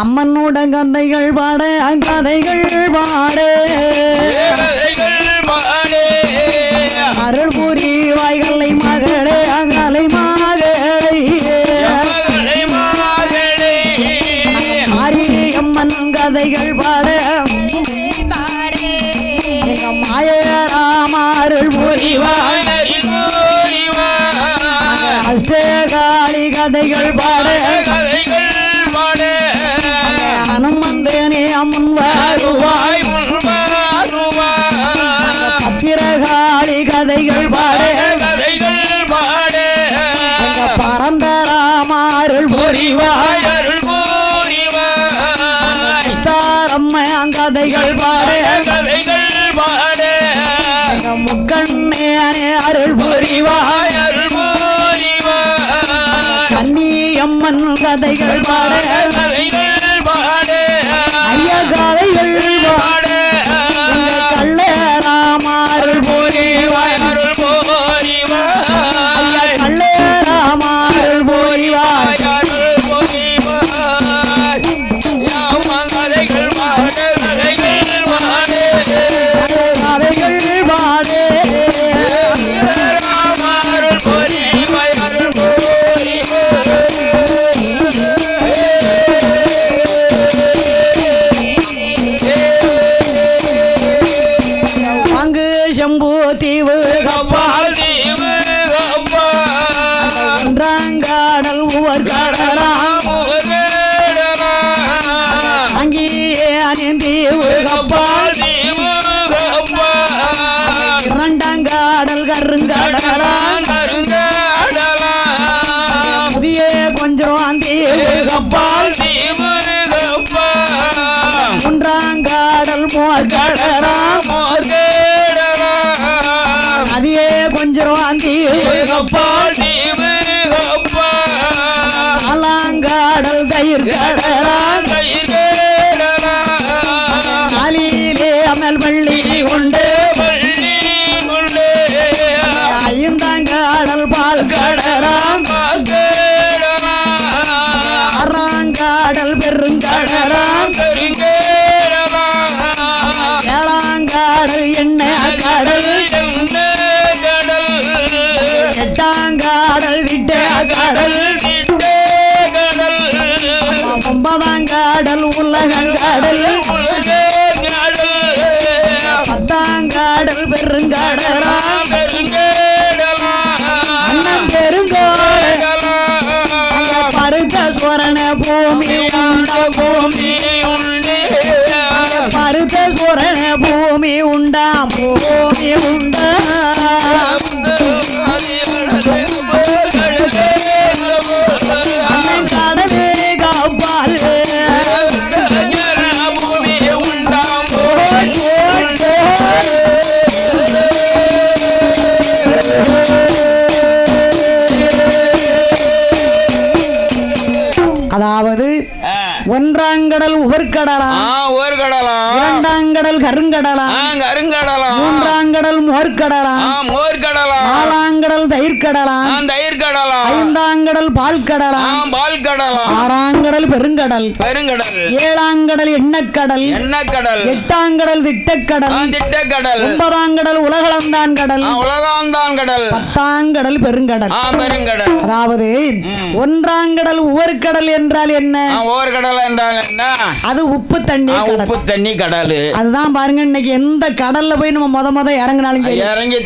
அம்மனோட கதைகள் பாட கதைகள் பாட. அருள் புரி வாய்களை மகளே அகலை மகளே. மாரியம்மன் கதைகள் பாட. எங்க மாயராமாருள் புரிவாய் பரந்தராமாருள் புரிவாய். தாரம்மா கதைகள் பாட. எங்க முக்கண்ணே அருள் புரிவாய். கன்னியம்மன் கதைகள் பாட. அங்கேயே அணிந்தீவு கப்பால் இரண்டாங்காடல் கருங்கடலாம் புதிய கொஞ்சம் அந்தீவு கப்பால் ஒன்றாங்காடல் மோர் கடலாம் அதியே கொஞ்சம் அந்தீவு கப்பால் நாலாங்காடல் தயிர் கடலாம் ஆறாங்காடல் பெருங்கடலாம் ஏழாங்காடல் என்ன கடல்? எட்டாங்காடல் விட்ட கடல். ஒன்பதாங்காடல் உலகங்காடல். பத்தாங்காடல் பெருங்கடலாம் இரண்டாங்கடல் கருங்கடலாம் கருங்கடலாம் மூன்றாங்கடல் மோர்க்கடலாம் மோர் கடலாம் நாலாங்கடல் தயிர்கடலாம் தயிர் கடலாம் ஐந்தாங்கடல் பால் கடலாம் பால் கடலாம் ஆறாங்கடல் பெருங்கடல். பெருங்கடல். ஏழாங்கடல் எண்ணக்கடல். எண்ணெய் கடல் எட்டாங்கடல் திட்டக்கடல். திட்டக்கடல். ஒன்பதாங்கடல் உலகளந்தான் கடல் உலகாந்தான் கடல் பத்தாங்கடல் பெருங்கடல். பெருங்கடல். அதாவது ஒன்றாங்கடல் உவர்கடல் என்றால் என்ன? ஓர் கடல் என்றால் என்ன? அது உப்பு தண்ணி கடல். உப்பு தண்ணி கடல். அதுதான் பாருங்க இன்னைக்கு எந்த கடல்ல போய் நம்ம முத முத இறங்கினாலும் சரி. இறங்கி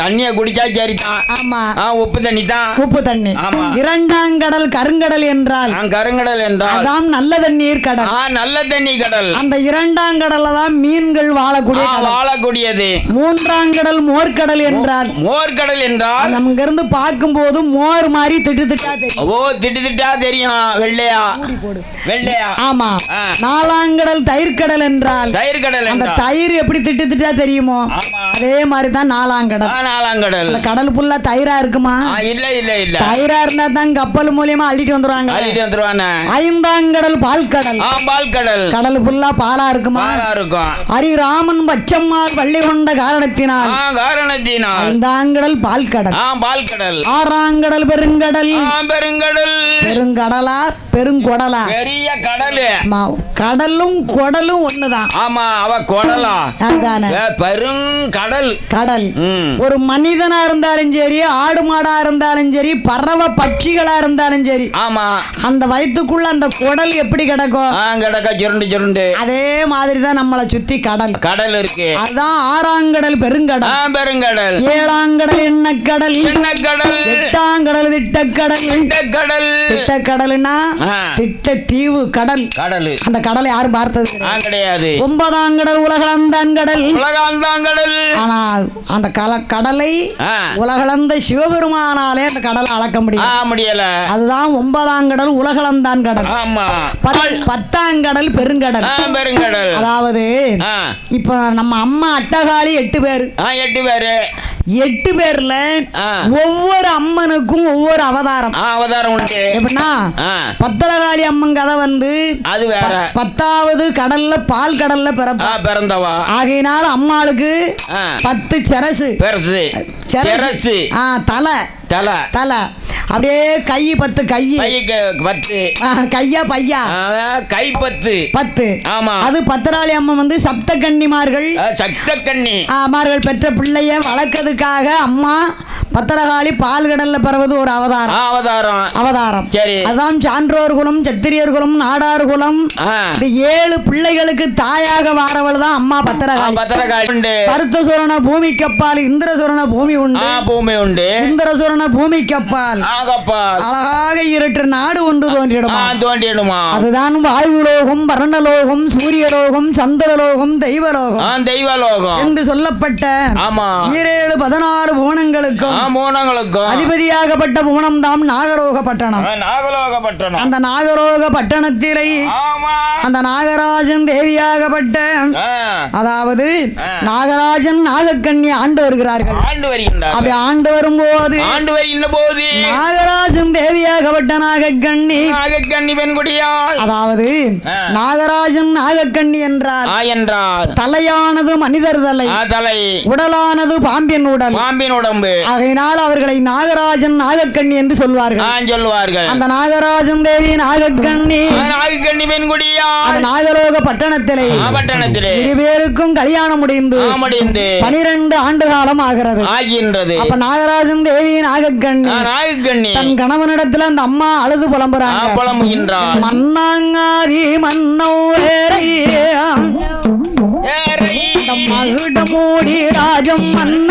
தண்ணிய குடிச்சா சரிதான். ஆமா. ஆ உப்பு தண்ணி தான். உப்பு தண்ணி. இரண்டாங்கடல் கருங்கடல் என்றால் கருங்கடல் என்றால். அதான் நல்ல தண்ணீர் கடல். நல்ல தண்ணி கடல். அந்த இரண்டாங்கடல்ல தான் மீன்கள் வாழக்கூடிய கடல். வாழக்கூடியது. மூன்றாங்கடல் மோர்க்கடல் என்றால். மோர் கடல் என்றால்? நம்ம இங்க இருந்து பார்க்கும்போது மோர் மாதிரி திட்டு திட்டா தெரியும். ஓ திட்டு திட்டா தெரியும். வெள்ளையா? வெள்ளையா? ஆமா. ஆ. நாலாங்கடல் தயிர்க்கடல் என்றால். தயிர் கடல் அந்த தயிர் எப்படி திட்டு திட்டா தெரியுமோ? அதே மாதிரி தான் நாலாங்கடல் நாலாங்கடல் கடல். ஃபுல்லா தயிரா இருக்குமா? இல்ல இல்ல இல்ல. தயிரா இருந்தா தான் கப்பல் மூலியமா அள்ளிட்டு வந்துருவாங்க. அள்ளிட்டு வந்துருவானே. ஐந்தாங்கடல் பால் கடல் ஆ பால் கடல் ஃபுல்லா பாலா இருக்குமா? இருக்கும். ஹரிராமன் பச்சம்மாள் பள்ளி கொண்ட காரணத்தினால். காரணத்தினால். ஐந்தாங்கடல் பால் கடல் ஆ பால் கடல் ஆறாங்கடல் பெருங்கடல் பெருங்கடல். பெருங்கடலா பெருங்கொடல். குடலா பெரிய கடலு. கடலும் குடலும் ஒண்ணுதான். ஆமா அவ குடலா. அதானே. பெருங்கடல். கடல். ஒரு மனிதனா இருந்தாலும் சரி ஆடு மாடா இருந்தாலும் சரி பறவை பட்சிகளா இருந்தாலும் சரி. ஆமா. அந்த வயித்துக்குள்ள அந்த குடல் எப்படி கிடக்கும் கிடக்க சுருண்டு சுருண்டு. அதே மாதிரி தான் நம்மளை சுத்தி கடல். கடல் இருக்கு. அதுதான் ஆறாங்கடல் பெருங்கடல். பெருங்கடல். ஏழாங்கடல் எண்ணக்கடல். என்ன கடல் எட்டாங்கடல் திட்டக்கடல். கடல் திட்டக்கடல்னா. திட்ட தீவு கடல். கடல். அந்த கடலை யாரும் பார்த்தது கிடையாது. ஒன்பதாம் கடல். உலகளந்தான் கடல். உலகாந்தாங்கடல் ஆனா அந்த கடலை உலகளந்த சிவபெருமானாலே அந்த கடலை அளக்க முடியும் முடியல. அதுதான் ஒன்பதாம் கடல் உலகளந்தான் கடல். ஆமா. பத்- பத்தாம் கடல் பெருங்கடல். பெருங்கடல். அதாவது இப்ப நம்ம அம்மா அட்டகாளி எட்டு பேர். எட்டு பேரு. எட்டு பேர்ல. ஒவ்வொரு அம்மனுக்கும் ஒவ்வொரு அவதாரம். அவதாரம் உண்டு. எப்படின்னா பத்திரகாளி அம்மன் கதை வந்து அது வேற. பத்தாவது கடல்ல பால் கடல்ல பிறந்தவா? ஆகையினால அம்மாளுக்கு பத்து செரசு. ஆ தலை. தலை. தலை. அப்படியே கை பத்து கை. பத்து. கையா பையா? கை பத்து. பத்து. ஆமா. அது பத்திராளி அம்மன் வந்து சப்த கன்னிமார்கள் ஆ, சக்தக்கண்ணி மார்கள் பெற்ற பிள்ளைய வளர்க்கறதுக்காக அம்மா பத்திரகாளி பால் கடல்ல பிறவது ஒரு அவதாரம். அவதாரம். அவதாரம். சரி. அதான் சான்றோர் குலம் சத்திரியர் குலம் நாடார் குலம் ஆ. இந்த ஏழு பிள்ளைகளுக்கு தாயாக வாரவள் தான் அம்மா பத்திரகாளி. பத்திரகாளி உண்டு. பருத்தசுரண பூமிக்கப்பால் இந்திரசுரண பூமி ஆ உண்டு பூமி உண்டு. இந்திரசுரண பூமிக்கப்பால். ஆகப்பா அழகாக இருட்டு நாடு ஒன்று தோன்றிடுமா? தோண்டிடுமா அதுதான் வாயுலோகம் வர்ணலோகம் சூரியலோகம் சந்திரலோகம் தெய்வலோகம் தெய்வலோகம். என்று சொல்லப்பட்ட ஆமா. ஈரேழு பதினாறு புவனங்களுக்கும் அதிபதியாகப்பட்ட புவனம் தாம் நாகரோக பட்டணம் ஆ, நாகலோகப்பட்டணம். அந்த நாகரோக பட்டணத்திலே அந்த நாகராஜன் தேவியாகப்பட்ட அதாவது. நாகராஜன் நாகக்கண்ணி ஆண்டு வருகிறார்கள். ஆண்டு வருகின்றார் அப்படி ஆண்டு வரும்போது ஆண்டு வருகின்ற போது நாகராஜன் தேவியாகப்பட்ட நாகக்கண்ணி நாகக்கண்ணி பெண்குடியால் அதாவது. நாகராஜன் நாகக்கண்ணி என்றால் ஆ என்றார் தலையானது மனிதர் தலை தலை. உடலானது பாம்பின் உடல். பாம்பின் உடம்பு. ஆகையினால் அவர்களை நாகராஜன் நாகக்கண்ணி என்று சொல்வார்கள். சொல்லுவார்கள். அந்த நாகராஜன் தேவி நாகக்கண்ணி. நாகக்கண்ணி அந்த பெண்குடியால் நாகலோக பட்டணத்திலே பட்டணத்திலே. இருவேருக்கும் கல்யாணம் முடிந்து முடிந்து. பனிரெண்டு ஆண்டு காலம் ஆகிறது. ஆகின்றது. அப்ப நாகராஜன் தேவி நாகக்கண்ணி நாகக்கண்ணி. தன் கணவனிடத்துல அந்த அம்மா அழுது புலம்புறாங்க. புலம்புகின்றார் மன்னாங்காரி மன்னோ மகுட மூடி ராஜம் மன்னா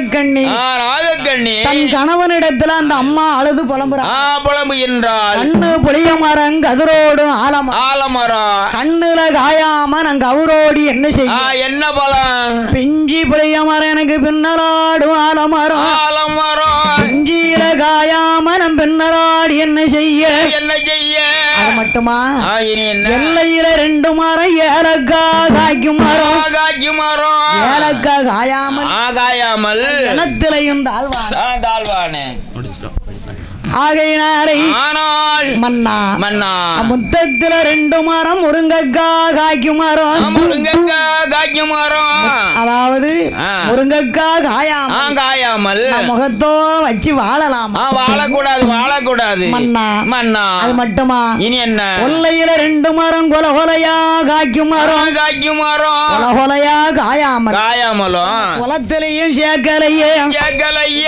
ராஜக்கண்ணி ராஜக்கண்ணி தன் கணவனிடத்துல அந்த அம்மா அழுது புலம்புறா. புலம்பு என்றால் கண்ணு புளிய மரம் கதிரோடும் ஆலமரம் ஆலமரம் கண்ணுல காயாம நாங்க அவரோடி என்ன செய்ய என்ன பலம் பிஞ்சி புளிய மரம் எனக்கு பின்னலாடும் ஆலமரம். பின்னலாடி என்ன செய்ய? என்ன செய்ய? அது மட்டுமா? எல்லையில ரெண்டு மரம் ஏலக்கா காய்க்கும் மரம். ஆகாய்க்கு மரம். ஏலக்கா காயாமல் ஆகாயாமல் கிணத்திலையும் தாழ்வான். தாழ்வானே. ஆகையினாரை ஆனால் மன்னா. மன்னா. முத்தத்துல ரெண்டு மரம் முருங்கக்கா காய்க்கும் மரம் முருங்கக்கா காய்க்கு மரம் அதாவது. முருங்கக்கா காயாம ஆகாயாமல் முகத்தோ வச்சு வாழலாம். வாழக்கூடாது வாழக்கூடாது. மன்னா. மன்னா. அது மட்டுமா? இனி என்ன? கொல்லையில ரெண்டு மரம் கொல கொலையா காய்க்கும் மரம் காய்க்கு மரம் கொல கொலையா காயாமல். காயாமலும். குளத்திலையும் சேர்க்கலையே கேட்கலையே